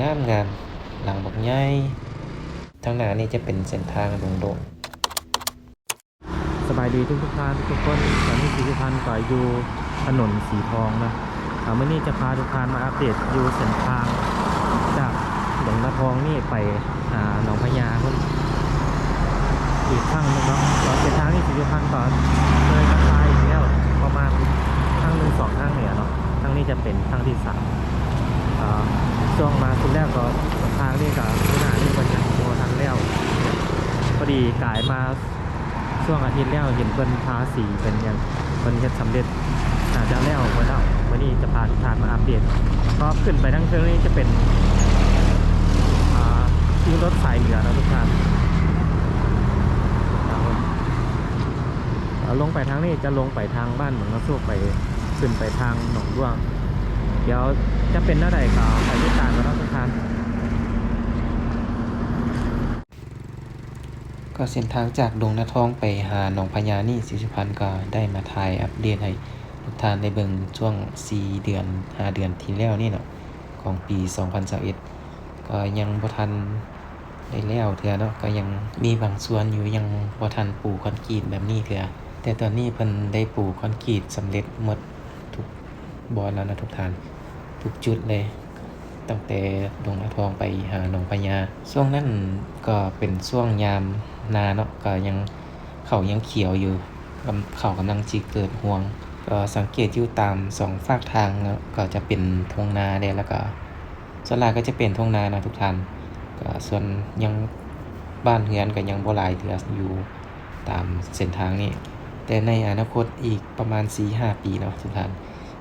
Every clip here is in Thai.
งามงามหลังบักใหญ่ทางหน้านี่จะเป็นเส้นทางโด่งๆสบายดีทุกทุกท่านทุกคนตอนนี้สีสุพรรณก็อยู่ถนนสีทองนะอ่าเมื่อนี้จะพาทุกท่านมาอัปเดตอยู่เส้นทางจากหลวงนาทองนี่ไปหาหนองพญาคนอีกข้างนึงเนาะตอนเส้นทางนี่สีสุพรรณก็เลยกระจายอีกแล้วประมาณข้างหนึ่งสองข้างเหนือเนาะข้างนี้จะเป็นข้างที่สาม ช่วงมาคุณแรกก็ทางนี่กับขนาดนี่เป็นอย่างโมทันแล้วพอดีกายมาช่วงอาทิตย์แล้วเห็นเพิ่นทาสีเป็นอย่างเพิ่นเฮ็ดสำเร็จอาจจะแล้วเพิ่นแล้ววันนี้จะพาทุกท่านมาอัปเดตก็ขึ้นไปทั้งเชิงนี้จะเป็นอ่าที่รถสายเหนือนะทุกท่านลงไปทางนี้จะลงไปทางบ้านเหมืองกระโซกไปขึ้นไปทางหนองด้วง เดี๋ยวจะเป็นเท่าไหร่ก็ไปติดตามกันแล้วทุกท่านก็เส้นทางจากดงนาทองไปหาหนองพญานี่สิสุพรรณก็ได้มาถ่ายอัปเดตให้ทุกท่านได้เบิ่งช่วง 4 เดือน 5 เดือนที่แล้วนี่เนาะของปี 2021ก็ยังบ่ทันได้แล้วเถื่อเนาะก็ยังมีบางส่วนอยู่ยังบ่ทันปูคอนกรีตแบบนี้เถื่อแต่ตอนนี้เพิ่นได้ปูคอนกรีตสำเร็จหมดทุกบอนแล้วนะทุกท่าน ทุกจุดเลย ตั้งแต่ดงนาทองไปหาหนองพญาช่วงนั้นก็เป็นช่วงยามนาเนาะก็ยังเขายังเขียวอยู่กำเขากำลังจีเกิดห่วง ก็สังเกตอยู่ตามสองฝากทางก็จะเป็นทงนาเด้แล้วก็ส่วนหลายก็จะเป็นทงนานะทุกท่านก็ส่วนยังบ้านเฮือนก็ยังบ่หลายเถืออยู่ตามเส้นทางนี้ แต่ในอนาคตอีกประมาณ4-5ปีเนาะทุกท่าน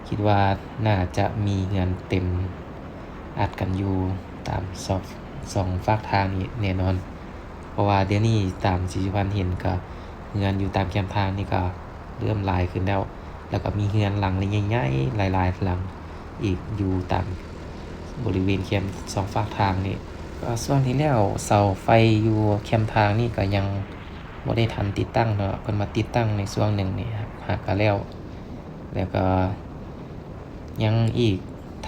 คิดว่าน่าจะมีเงินเต็มอัดกันอยู่ตามสองสองฝากทางนี้แน่นอน เพราะว่าเดี๋ยวนี้ตามสิพันเห็นก็เงินอยู่ตามแคมทางนี่ก็เริ่มหลายขึ้นแล้ว แล้วก็มีเงินหลังใหญ่ๆหลายๆหลังอีกอยู่ตามบริเวณแคมสองฝากทางนี่ก็ส่วนที่แล้วเสาไฟอยู่แคมทางนี่ก็ยังบ่ได้ทันติดตั้งเนาะเพิ่นมาติดตั้งในช่วงหนึ่งนี่ครับหากก็แล้ว แล้วก็ ยังอีก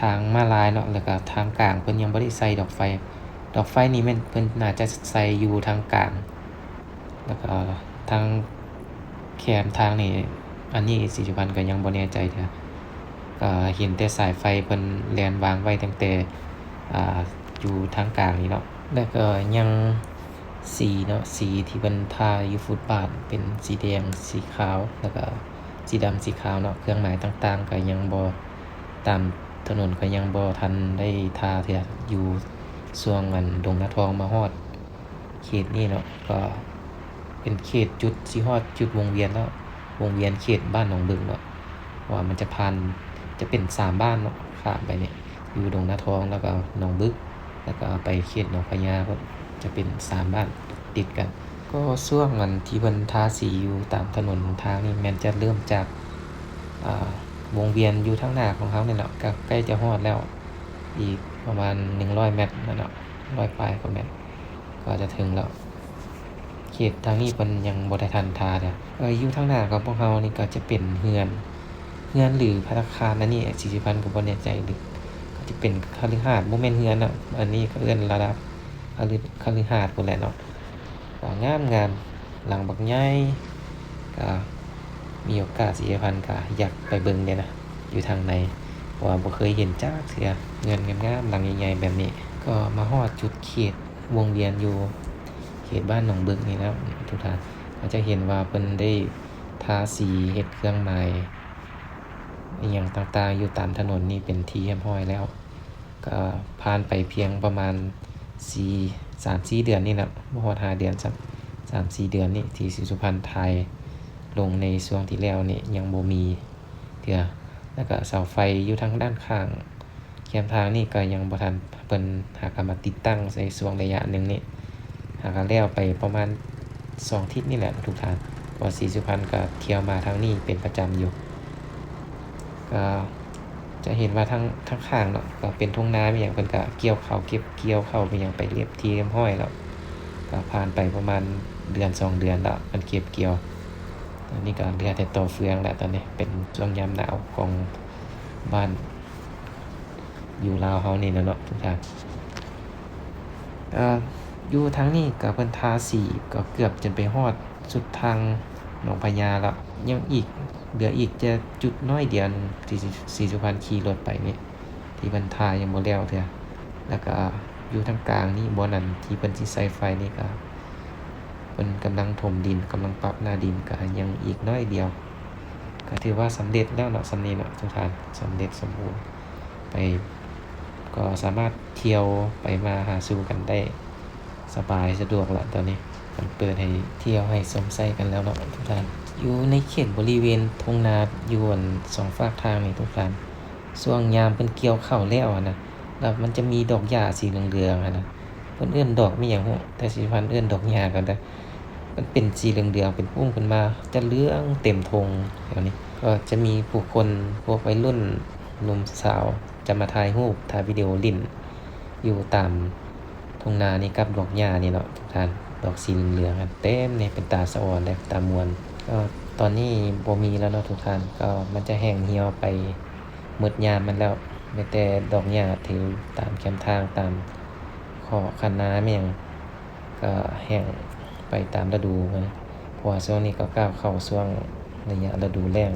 ทางมาลายเนาะแล้วก็ทางกลางเพิ่นยังบ่ได้ใส่ดอกไฟ ดอกไฟนี่แม่นเพิ่นน่าจะใส่อยู่ทางกลาง แล้วก็ทางแคมทางนี่อันนี้สิจุพันก็ยังบ่แน่ใจเด้อก็เห็นแต่สายไฟเพิ่นแลนวางไว้ตั้งแต่อ่าอยู่ทางกลางนี่เนาะแล้วก็ยังสีเนาะสีที่เพิ่นทาอยู่ฟุตบาทเป็นสีแดงสีขาวแล้วก็สีดำสีขาวเนาะเครื่องหมายต่างๆก็ยังบ่ ตามถนนก็ยังบ่ทันได้ทาเทียอยู่ช่วงอันดงนาทองมาฮอดเขตนี้เนาะก็เป็นเขตจุดสิฮอดจุดวงเวียนแล้ววงเวียนเขตบ้านหนองบึงเนาะว่ามันจะผ่านจะเป็นสามบ้านเนาะข้ามไปเนี่ยอยู่ดงนาทองแล้วก็หนองบึก แล้วก็ไปเขตหนองพญาก็จะเป็นสามบ้านติดกัน ก็ช่วงอันที่เพิ่นทาสีอยู่ตามถนนทางนี่ม่นจะเริ่มจากอ่า วงเวียนอยู่ทั้งหน้าของเขาเนี่ยแหละก็ใกล้จะฮอดแล้ว อีกประมาณ100เมตรนั่นแหละร้อยปลายกว่าเมตรก็จะถึงแล้วเขตทางนี้มันยังบ่ได้ทันทาเด้อเอออยู่ทางหน้าของพวกเรานี่ก็จะเป็นเฮือนเฮือนหรือพัตคารนั่นนี่สี่สิบพันก็บ่แน่ใจหรือก็จะเป็นคฤหาสน์บ่แม่นเฮือนเนาะอันนี้ก็เอื้อนระดับคฤคฤหาสน์พุ่นแหละเนาะงามงามหลังบักใหญ่ก็ มีโอกาสสีพันก็อยากไปเบิ่งเด้นะ อยู่ทางในเพราะว่าบ่เคยเห็นจักเทื่อเงินงามๆหลังใหญ่ๆแบบนี้ ก็มาฮอดจุดเขตวงเวียนอยู่ เขตบ้านหนองบึกนี่แล้วทุกท่านก็จจะเห็นว่าเพิ่นได้ทาสีเฮ็ดเครื่องหมายอย่างต่างๆอยู่ตามถนนนี่เป็นที่เรียบร้อยแล้ว ก็ผ่านไปเพียงประมาณ4 3 4เดือนนี่แหละบ่ฮอด5เดือนซ้ำ3 4เดือนนี่ที่ศรีสุพรรณไทย ลงในช่วงที่แล้วนี่ยังบ่มีเทื่อแล้วก็เสาไฟอยู่ทางด้านข้างแคมทางนี่ก็ยังบ่ทันเพิ่นหากมาติดตั้งในช่วงระยะหนึ่งนี่หากแล้วไปประมาณสองทิศนี่แหละทุกท่านเพอสีสุพรรณก็เที่ยวมาทางนี้เป็นประจำอยู่ก็จะเห็นว่าทั้งทั้งข้างเนาะก็เป็นทุ่งนามีอย่างเพิ่นก็เกี่ยวเขาเก็บเกี่ยวเขาวไปอย่างไปเรียบทีเรียบห้อยแล้วก็ผ่านไปประมาณเดือนสองเดือนแล้วมันเก็บเกี่ยว อนนี้ก็เหลือแต่ต่อเฟืองแหล้วตอนนี้เป็นช่วงยามหนาวของบ้านอยู่ลาวเฮานี่นะเนาะทุกท่านอยู่ทางนี้ก็เพิ่นทาสีก็เกือบจนไปฮอดสุดทางหนองพญาแล้วยังอีกเหลืออีกจะจุดน้อยเดียวที่สิสี่สุพรรณขี่รถไปนี่ที่เพิ่นทายังบ่แล้วเทื่อแล้วก็อยู่ทางกลางนี่บ่นั่นที่เพิ่นสิใส่ไฟนี่ก็ เพิ่นกำลังถมดินกำลังปรับหน้าดินก็ยังอีกน้อยเดียว ก็ถือว่าสำเร็จแล้วเนาะสำนี้เนาะทุกท่านสำเร็จสมบูรณ์ไปก็สามารถเที่ยวไปมาหาสู่กันได้สบายสะดวกละตอนนี้มันเปิดให้เที่ยวให้สมใส่กันแล้วเนาะทุกท่านอยู่ในเขตบริเวณทงนาอยู่บนสองฝากทางนี่ทุกท่านช่วงยามเป็นเกี่ยวเข้าแล้วอะนะแล้วมันจะมีดอกหญ้าสีเหลืองๆนะ เพิ่นเอื้อนดอกไม่อย่างฮู้แต่สิพันเอื้อนดอกหญ้ากันได้มันเป็นสีเหลืองๆเป็นพุ่มขึ้นมา จะเลืองเต็มธงแถวนี้ ก็จะมีผู้คนพวกวัยรุ่นหนุ่มสาวจะมาถ่ายรูปถ่ายวิดีโอลิ่น อยู่ตามทงนานี่กับดอกหญ้านี่เนาะทุกท่านดอกสีเหลืองๆอะเต็มเนี่ยเป็นตาสะอ่อนและตามวลก็ตอนนี้บ่มีแล้วเนาะทุกท่านก็มันจะแห้งเหี่ยวไปหมดยามมันแล้วแม้แต่ดอกหญ้าที่ตามแคมทางตาม ขอคันนาแม่งก็แห้งไปตามฤดูมันเพราะว่าช่วงนี้ก็ก้าวเข้าช่วงระยะฤดูแล้ง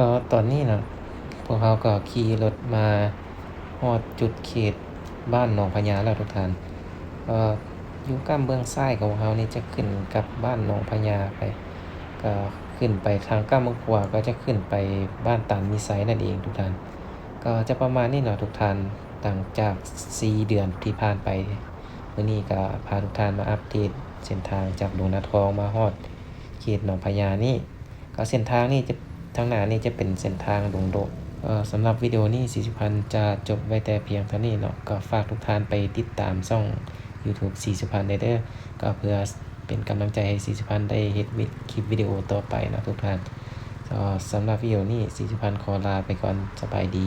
ก็ตอนนี้เนาะพวกเขาก็ขี่รถมาฮอดจุดเขตบ้านหนองพญาแล้วทุกท่านก็อยู่กำเบื้องซ้ายของเขานี่จะขึ้นกับบ้านหนองพญาไป ก็ขึ้นไปทางก้ามเมืองขวาก็จะขึ้นไปบ้านตานมีไซนั่นเองทุกท่าน ก็จะประมาณนี้เนาะทุกท่านหลังจาก 4 เดือนที่ผ่านไปมื้อนี้ก็พาทุกท่านมาอัปเดตเส้นทางจากดงนาทองมาฮอดเขตหนองพญานี่ก็เส้นทางนี่จะ ทางหน้านี่จะเป็นเส้นทางดงโดกเอ่อสำหรับวิดีโอนี้สีสุพันจะจบไว้แต่เพียงเท่านี้เนาะก็ฝากทุกท่านไปติดตามช่อง YouTube สีสุพันได้เด้อก็เพื่อเป็นกำลังใจให้สีสุพันได้เฮ็ดวิดคลิปวิดีโอต่อไปนะทุกท่านสำหรับวิดีโอนี้สีสุพันขอลาไปก่อนสบายดี